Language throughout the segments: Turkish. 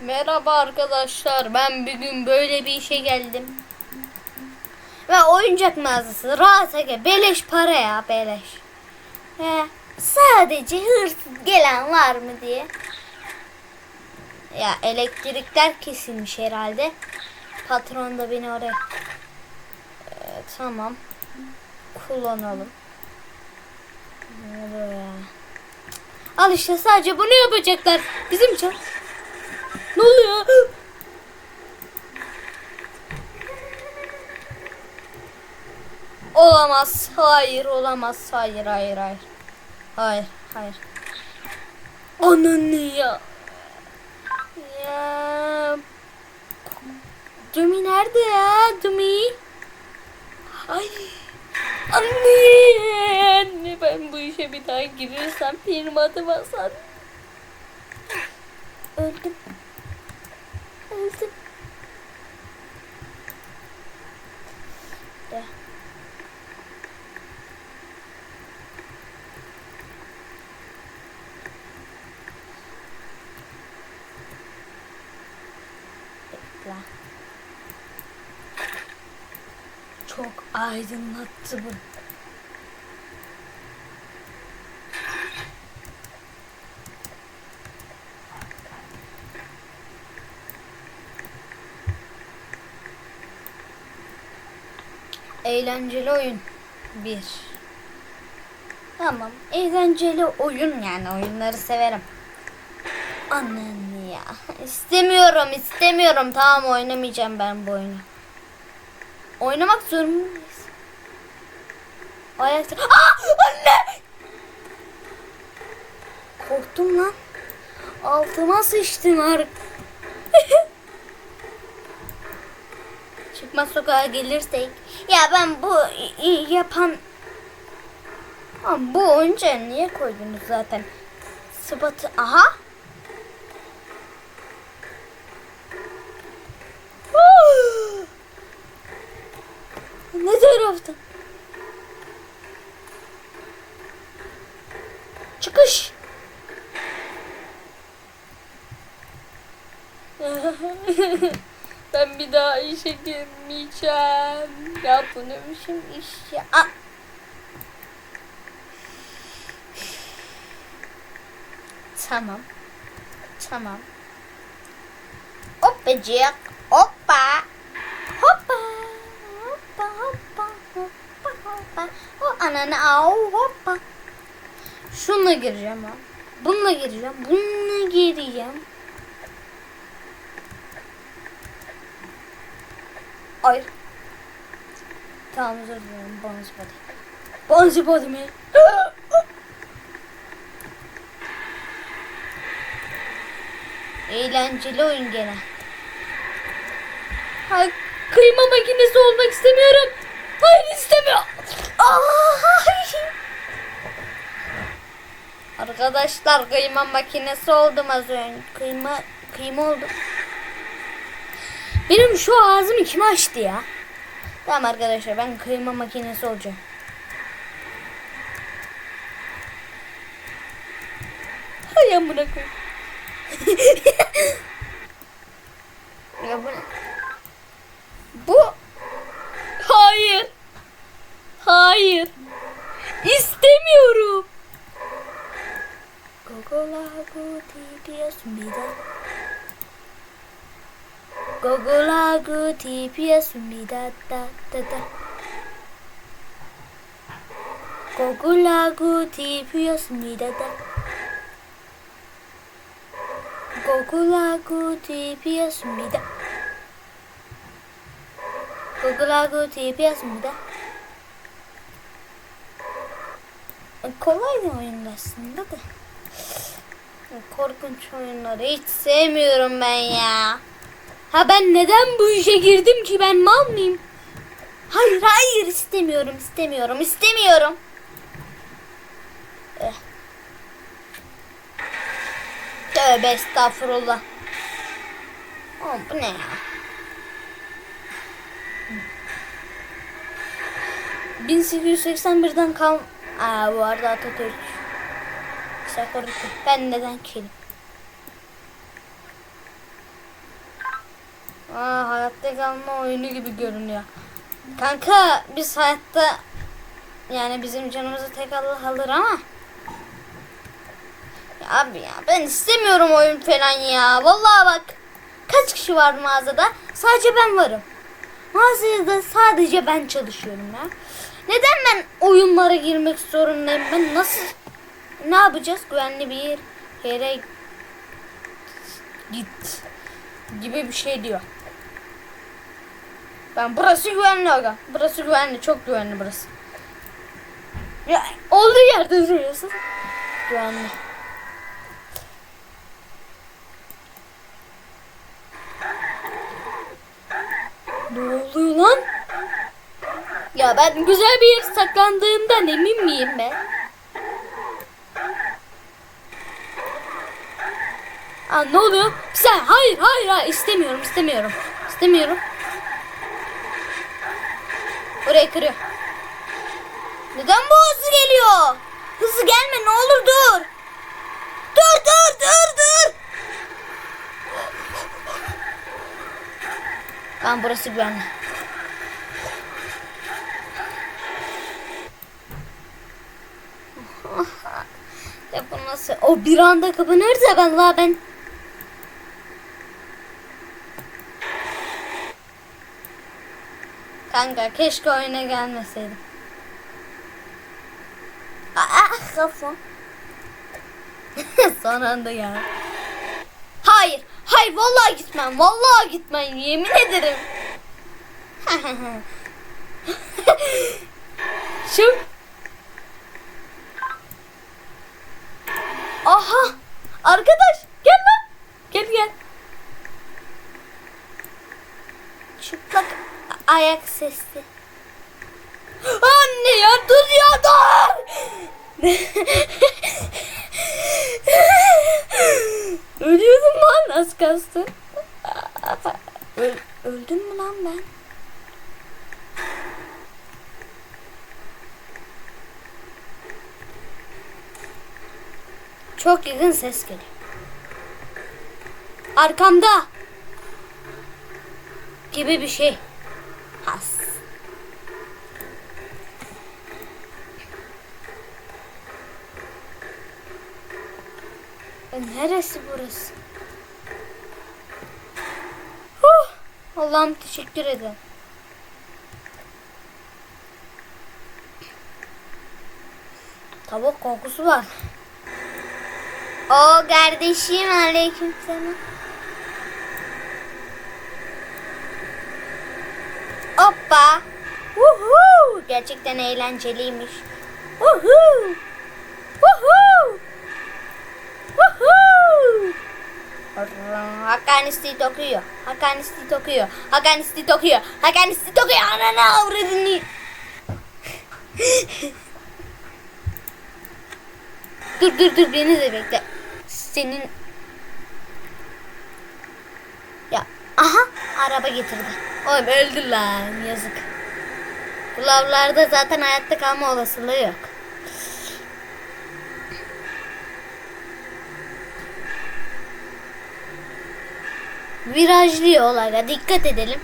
Merhaba arkadaşlar. Ben bugün böyle bir işe geldim. Ve oyuncak mağazası rahat ege beleş para ya beleş. He, sadece hırsız gelen var mı diye. Ya elektrikler kesilmiş herhalde. Patron da beni oraya. Ee, tamam. Kullanalım. Al işte sadece bunu yapacaklar. Bizim çal. Ne oluyor? Olamaz. Hayır olamaz. Hayır hayır hayır. Hayır hayır. Ananı ya. Ya. Dumi nerede ya? Dumi. Ay. Anne. Anne ben bu işe bir daha girirsem benim adım. Öldüm. Öldüm. De. Bekle. Çok aydınlattı bu. Eğlenceli oyun. Bir. Tamam. Eğlenceli oyun yani. Oyunları severim. Annen ya. İstemiyorum, istemiyorum. Tamam oynamayacağım ben bu oyunu. Oynamak zorundayız. Ayakta... Aa! Anne! Korktum lan. Altıma sıçtım artık. Çıkmaz sokağa gelirsek. Ya ben bu yapan... Ama bu oyuncağı niye koydunuz zaten? Sıfatı... Aha! ne tarafta? Çıkış! ben bir daha işe girmeyeceğim. Ya bu ne biçim iş ya? Aa! Tamam. Tamam. Hoppacık. Hoppa. Hoppa. Hoppa hoppa hoppa hoppa. O ananı au hoppa. Şununla gireceğim ha. Bununla gireceğim. Bununla gireceğim. Hayır. Tamam özür dilerim. Bonus body. Bonus body mi? Eğlenceli oyun gene. Hayır, kıyma makinesi olmak istemiyorum. Hayır istemiyorum. Arkadaşlar kıyma makinesi oldum az önce. Kıyma kıyma oldum. Benim şu ağzımı kim açtı ya? Tamam arkadaşlar ben kıyma makinesi olacağım. Hay amına koy. ya bu ne? Bu Hayır. Hayır. İstemiyorum. Gogola go TPS mida. Gogola go TPS mida da da da. Gogola go TPS mida da. Gogola go TPS mida. Gogola go TPS mida. Kolay bir oyun aslında da. Korkunç oyunları hiç sevmiyorum ben ya. Ha ben neden bu işe girdim ki ben mal mıyım? Hayır hayır istemiyorum istemiyorum istemiyorum. Eh. Tövbe estağfurullah. Oğlum bu ne ya? ...1881'den kal... Aa bu arada Atatürk. Şaka Ben neden kelim? Aa, hayatta kalma oyunu gibi görünüyor. Kanka biz hayatta yani bizim canımızı tek Allah alır ama ya abi ya ben istemiyorum oyun falan ya. Vallahi bak kaç kişi var mağazada? Sadece ben varım. Mağazada sadece ben çalışıyorum ya. Neden ben oyunlara girmek zorundayım? Ben nasıl ne yapacağız? Güvenli bir yere git gibi bir şey diyor. Ben burası güvenli aga. Burası güvenli. Çok güvenli burası. Ya olduğu yerde duruyorsun. Güvenli. Ne oluyor lan? Ya ben güzel bir yer saklandığımdan emin miyim ben? Aa, ne oluyor? Sen hayır hayır hayır istemiyorum istemiyorum. İstemiyorum. Orayı kırıyor. Neden bu hızlı geliyor? Hızlı gelme ne olur dur. Dur dur dur dur. Tamam burası güvenli. Ya bu nasıl? O bir anda kapanırsa vallahi ben Kanka keşke oyuna gelmeseydim. Aa kafam. Son anda ya. Hayır. Hayır vallahi gitmem. Vallahi gitmem. Yemin ederim. Şu. Aha. Arkadaş gel lan. Gel gel. Çıplak ayak sesi. Anne ya dur ya dur. Ölüyordum lan az kalsın. Öl, öldüm mü lan ben? Çok yakın ses geliyor. Arkamda. Gibi bir şey. Has. E, Neresi burası? Huh! Allah'ım teşekkür ederim. Tavuk kokusu var. O kardeşim aleyküm selam. Hoppa. Woohoo! Gerçekten eğlenceliymiş. Woohoo! Woohoo! Woohoo! Hakan Street okuyor. Hakan Street okuyor. Hakan Street okuyor. Hakan Street okuyor. Ananı avradını. dur dur dur beni de bekle. Senin ya aha araba getirdi. Oğlum öldü lan yazık. Bu zaten hayatta kalma olasılığı yok. Virajlı yol aga dikkat edelim.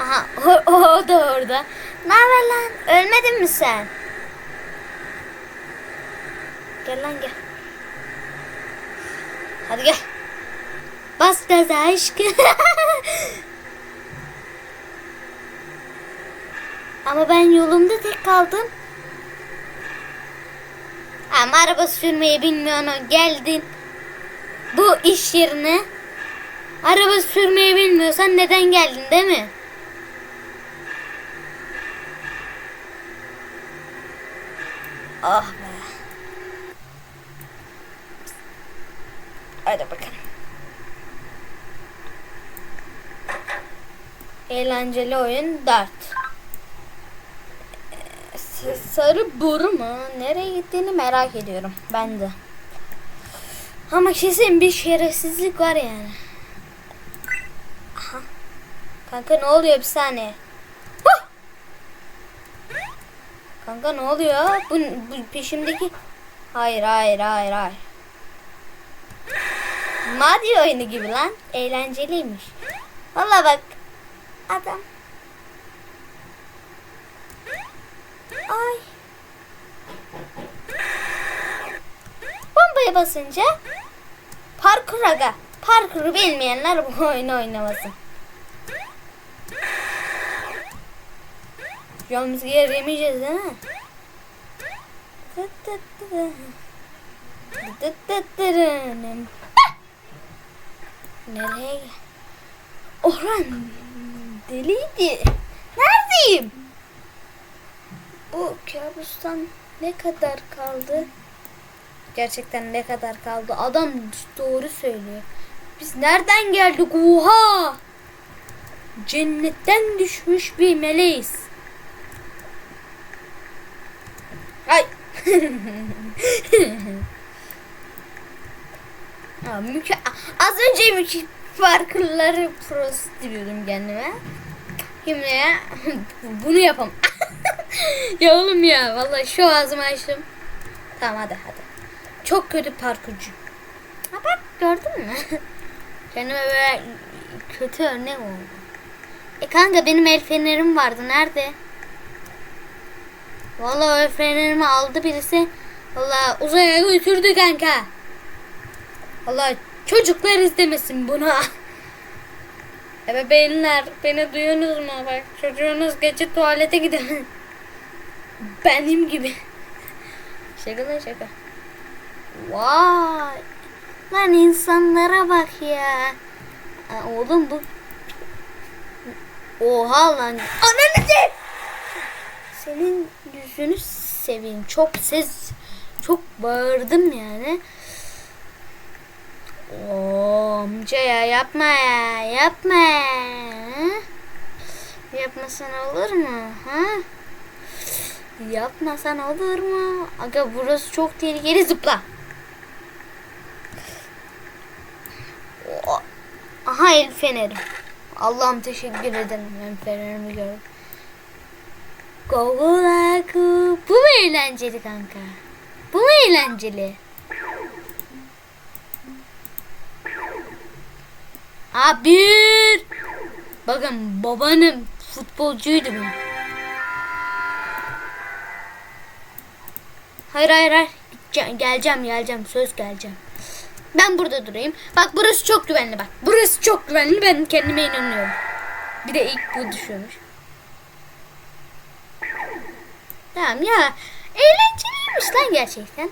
Aha o, o da orada. Ne haber lan? Ölmedin mi sen? Gel lan gel. Hadi gel. Bas gaza aşkım. Ama ben yolumda tek kaldım. Ama araba sürmeyi bilmiyorsun. Geldin. Bu iş yerine. Araba sürmeyi bilmiyorsan neden geldin değil mi? Ah be. Hadi bakalım. Eğlenceli oyun 4. Ee, Sarı boru mu? Nereye gittiğini merak ediyorum ben de. Ama kesin bir şerefsizlik var yani. Aha. Kanka ne oluyor bir saniye. Huh! Kanka ne oluyor? Bu, bu peşimdeki... Hayır hayır hayır hayır. Mario oyunu gibi lan. Eğlenceliymiş. Valla bak adam. Ay. Bombaya basınca parkur aga. Parkuru bilmeyenler bu oyunu oynamasın. Jumpscare yemeyeceğiz değil mi? Nereye? Orhan deliydi. Neredeyim? Bu kabustan ne kadar kaldı? Gerçekten ne kadar kaldı? Adam doğru söylüyor. Biz nereden geldik? Oha! Cennetten düşmüş bir meleğiz. Ay. Aa, Az önce müke farkları pros diyordum kendime. Şimdi ya bunu yapam. ya oğlum ya vallahi şu ağzımı açtım. Tamam hadi hadi. Çok kötü parkurcu. Ha bak gördün mü? Kendime böyle kötü örnek oldu. E kanka benim el fenerim vardı. Nerede? Vallahi el fenerimi aldı birisi. Vallahi uzaya götürdü kanka. Vallahi çocuklar izlemesin bunu. Ebeveynler beni duyuyorsunuz mu? Bak çocuğunuz gece tuvalete gidiyor. Benim gibi. Şaka lan şaka. Vay. Lan insanlara bak ya. Aa, oğlum bu Oha lan. Ananı. Senin yüzünü seveyim. Çok ses çok bağırdım yani. Amca ya yapma ya yapma? Yapmasan olur mu? Ha? Yapmasan olur mu? Aga burası çok tehlikeli zıpla. Oo. Aha el fenerim. Allah'ım teşekkür ederim. Ben fenerimi gördüm. Gogolaku. Bu mu eğlenceli kanka? Bu mu eğlenceli? Ha. Bakın babanım futbolcuydu benim. Hayır hayır hayır. Geleceğim geleceğim söz geleceğim. Ben burada durayım. Bak burası çok güvenli bak. Burası çok güvenli. Ben kendime inanıyorum. Bir de ilk bu düşüyormuş. Tamam ya. Eğlenceliymiş lan gerçekten.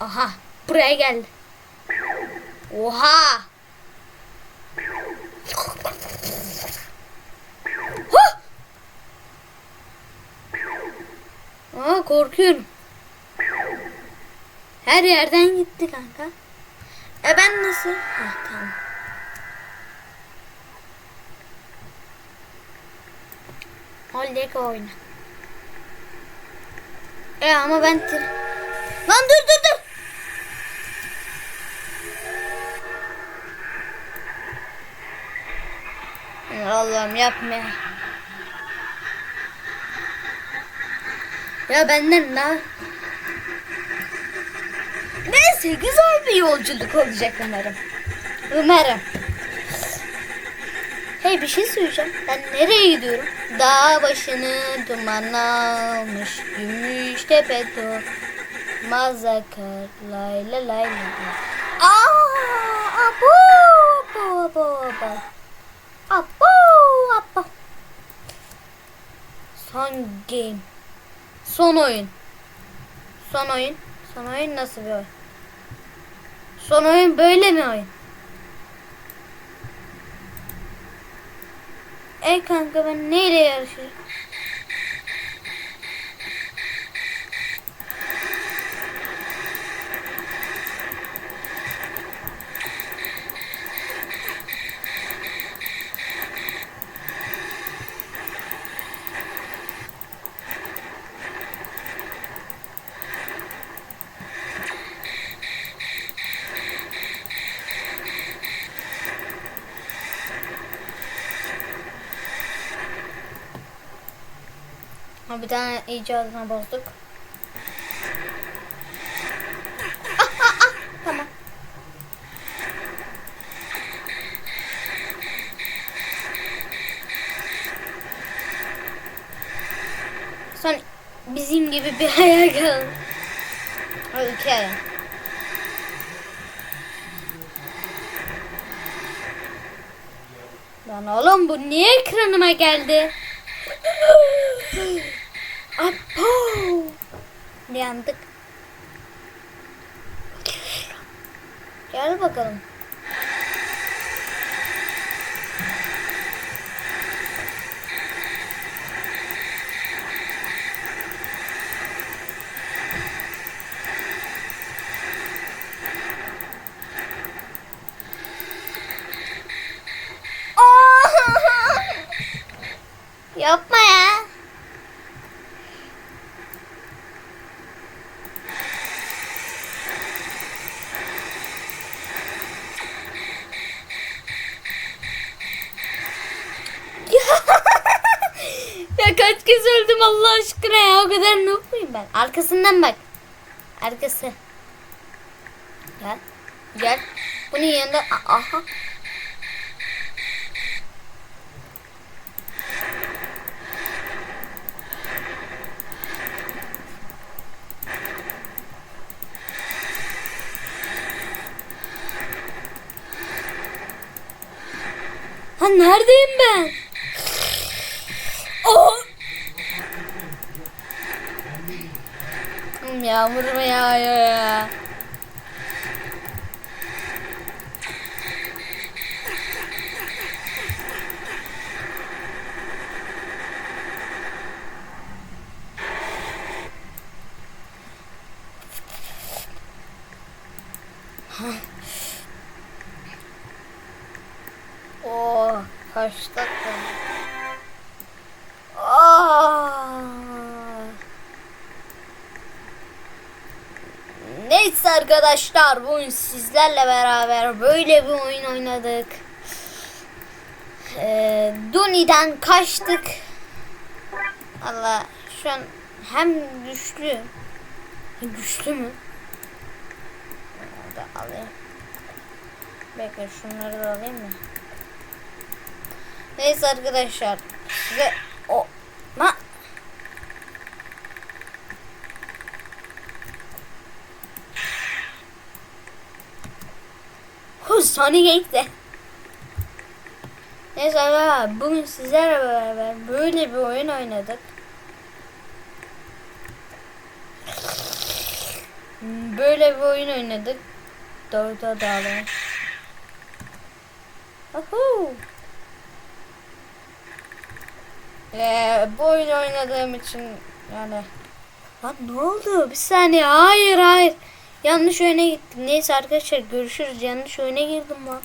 Aha. Buraya gel. Oha. Huh! Aa korkuyorum. Her yerden gitti kanka. E ben nasıl? Ha tamam. Holdek oyna. E ama ben. Lan dur dur dur. Allah'ım yapma. ya. Benden ne? Neyse güzel bir yolculuk olacak umarım. Umarım. Hey bir şey söyleyeceğim. Ben nereye gidiyorum? Dağ başını duman almış. Gümüş tepe Mazakar lay lay lay lay. Aa, abo, abo, abo. Abo, abo. Son game. Son oyun. Son oyun. Son oyun nasıl bir oyun? Son oyun böyle mi oyun? Ey kanka ben neyle yarışıyorum? Ama bir tane icadına bozduk. Ah. Tamam. Son bizim gibi bir hayal kalın. Ülke. Lan oğlum bu niye ekranıma geldi? Yandık. Gel bakalım. Yapma ya. ya kaç kez öldüm Allah aşkına ya o kadar noob muyum ben? Arkasından bak. Arkası. Gel. Gel. Bunun yanında aha. Ha neredeyim ben? Yağmur mu yağıyor ya? Neyse arkadaşlar bugün sizlerle beraber böyle bir oyun oynadık. Ee, Duni'den kaçtık. Allah şu an hem güçlü güçlü mü? Hadi alayım. Bekle şunları da alayım mı? Neyse arkadaşlar size Sonic ekle. Neyse arkadaşlar bugün sizlerle beraber böyle bir oyun oynadık. Böyle bir oyun oynadık. Dörde dağılıyor. Ahuu. Ee, bu oyunu oynadığım için yani Lan ne oldu? Bir saniye. Hayır hayır. Yanlış oyuna gittim. Neyse arkadaşlar görüşürüz. Yanlış oyuna girdim lan.